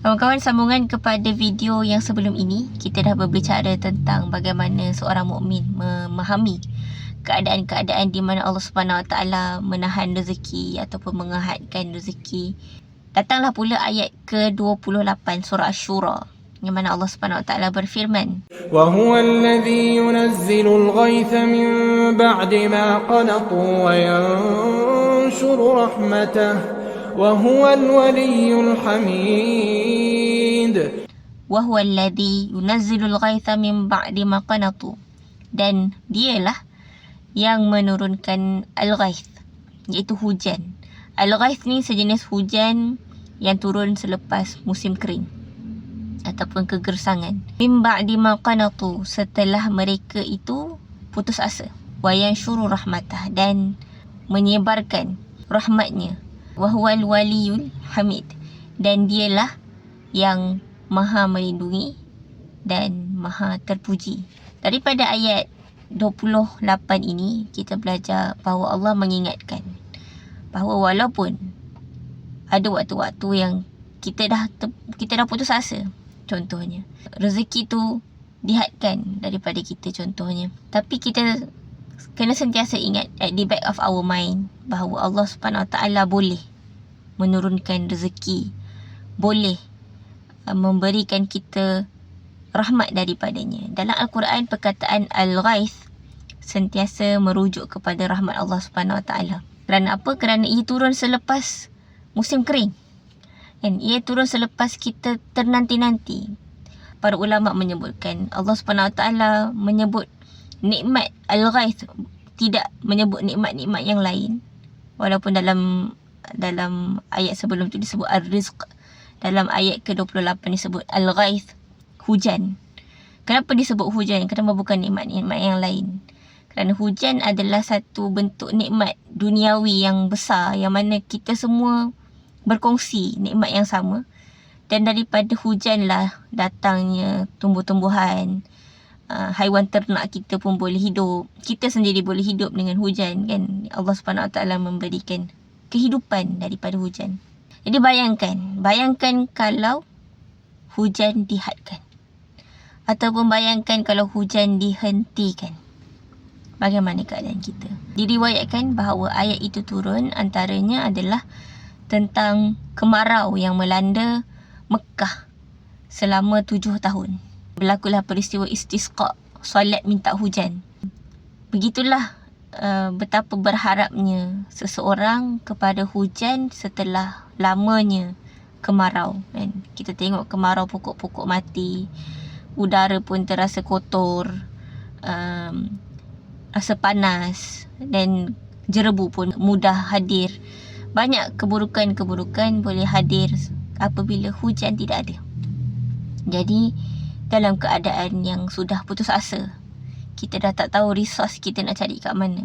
Kawan-kawan sambungan kepada video yang sebelum ini kita dah berbicara tentang bagaimana seorang mukmin memahami keadaan-keadaan di mana Allah Subhanahu Wa Taala menahan rezeki ataupun mengehadkan rezeki. Datanglah pula ayat ke-28 surah Syura yang mana Allah Subhanahu Wa Taala berfirman. Wa huwa alladhi yunazzilu al-ghaytha min ba'di ma qanatu wa yanshuru rahmatahu وهو الولي الحميد wa huwa alladhi yunazzilul ghaitha min ba'di ma qanatu dan dialah yang menurunkan al-ghaith iaitu hujan. Al-ghaith ni sejenis hujan yang turun selepas musim kering ataupun kegersangan. Min ba'di ma qanatu setelah mereka itu putus asa. Wa yanshuru rahmatah dan menyebarkan rahmatnya. Wa huwal waliyul hamid dan dialah yang maha melindungi dan maha terpuji. Daripada ayat 28 ini kita belajar bahawa Allah mengingatkan bahawa walaupun ada waktu-waktu yang kita dah ter, kita dah putus asa contohnya rezeki tu dihadkan daripada kita contohnya tapi kita kena sentiasa ingat at the back of our mind bahawa Allah Subhanahu Wa Taala boleh menurunkan rezeki boleh uh, memberikan kita rahmat daripadanya. Dalam Al-Quran perkataan Al-Ghaith sentiasa merujuk kepada rahmat Allah Subhanahu Wa Taala. Kerana apa? Kerana ia turun selepas musim kering. Dan ia turun selepas kita ternanti-nanti. Para ulama menyebutkan Allah Subhanahu Wa Taala menyebut nikmat Al-Ghaith tidak menyebut nikmat-nikmat yang lain. Walaupun dalam dalam ayat sebelum tu disebut Ar-Rizq dalam ayat ke-28 disebut Al-Ghaith, hujan. Kenapa disebut hujan? Kenapa bukan nikmat-nikmat yang lain? Kerana hujan adalah satu bentuk nikmat duniawi yang besar yang mana kita semua berkongsi nikmat yang sama. Dan daripada hujanlah datangnya tumbuh-tumbuhan, uh, haiwan ternak kita pun boleh hidup. Kita sendiri boleh hidup dengan hujan kan. Allah Subhanahu Wa Taala memberikan kehidupan daripada hujan. Jadi bayangkan, bayangkan kalau hujan dihadkan. Ataupun bayangkan kalau hujan dihentikan. Bagaimana keadaan kita? Diriwayatkan bahawa ayat itu turun antaranya adalah tentang kemarau yang melanda Mekah selama tujuh tahun. Berlakulah peristiwa istisqa, solat minta hujan. Begitulah uh, betapa berharapnya seseorang kepada hujan setelah lamanya kemarau kan. Kita tengok kemarau pokok-pokok mati. Udara pun terasa kotor. Um, rasa panas dan jerebu pun mudah hadir. Banyak keburukan-keburukan boleh hadir apabila hujan tidak ada. Jadi dalam keadaan yang sudah putus asa, kita dah tak tahu resource kita nak cari kat mana.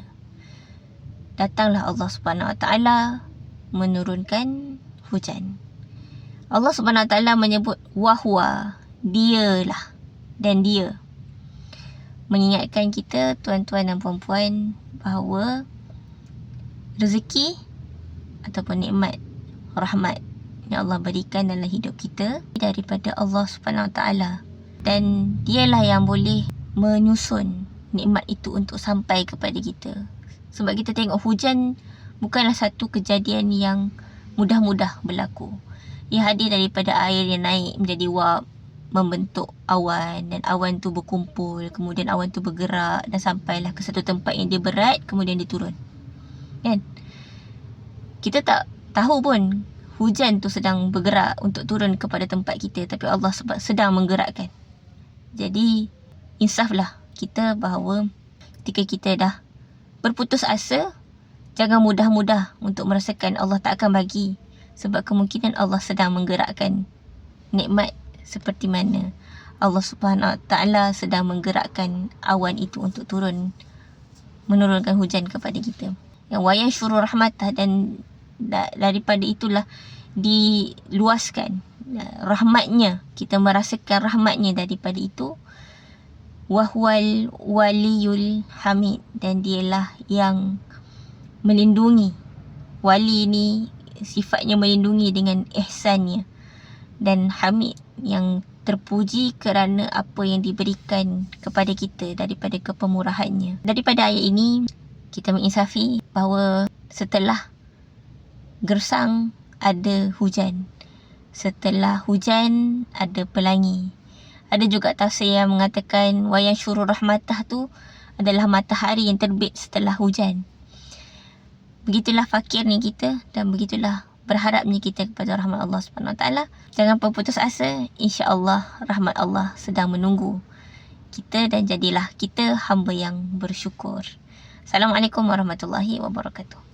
Datanglah Allah Subhanahu Wa Taala menurunkan hujan. Allah Subhanahu Wa Taala menyebut wahwa, dialah dan dia mengingatkan kita tuan-tuan dan puan-puan bahawa rezeki ataupun nikmat rahmat yang Allah berikan dalam hidup kita daripada Allah Subhanahu Wa Taala dan dialah yang boleh menyusun nikmat itu untuk sampai kepada kita. Sebab kita tengok hujan bukanlah satu kejadian yang mudah-mudah berlaku. Ia hadir daripada air yang naik menjadi wap, membentuk awan dan awan tu berkumpul, kemudian awan tu bergerak dan sampailah ke satu tempat yang dia berat, kemudian dia turun. Kan? Kita tak tahu pun hujan tu sedang bergerak untuk turun kepada tempat kita tapi Allah sedang menggerakkan. Jadi insaflah kita bahawa ketika kita dah berputus asa jangan mudah-mudah untuk merasakan Allah tak akan bagi sebab kemungkinan Allah sedang menggerakkan nikmat seperti mana. Allah Subhanahu Wa Taala sedang menggerakkan awan itu untuk turun menurunkan hujan kepada kita. Yang wayan syurur rahmatah dan daripada itulah diluaskan. Rahmatnya kita merasakan rahmatnya daripada itu wahwal waliyul hamid dan dialah yang melindungi wali ni sifatnya melindungi dengan ihsannya dan hamid yang terpuji kerana apa yang diberikan kepada kita daripada kepemurahannya. Daripada ayat ini, kita menginsafi bahawa setelah gersang ada hujan. Setelah hujan ada pelangi. Ada juga tafsir yang mengatakan wayang syurur rahmatah tu adalah matahari yang terbit setelah hujan. Begitulah fakirnya kita dan begitulah berharapnya kita kepada rahmat Allah Subhanahu Wa Taala. Jangan putus asa, insya-Allah rahmat Allah sedang menunggu kita dan jadilah kita hamba yang bersyukur. Assalamualaikum warahmatullahi wabarakatuh.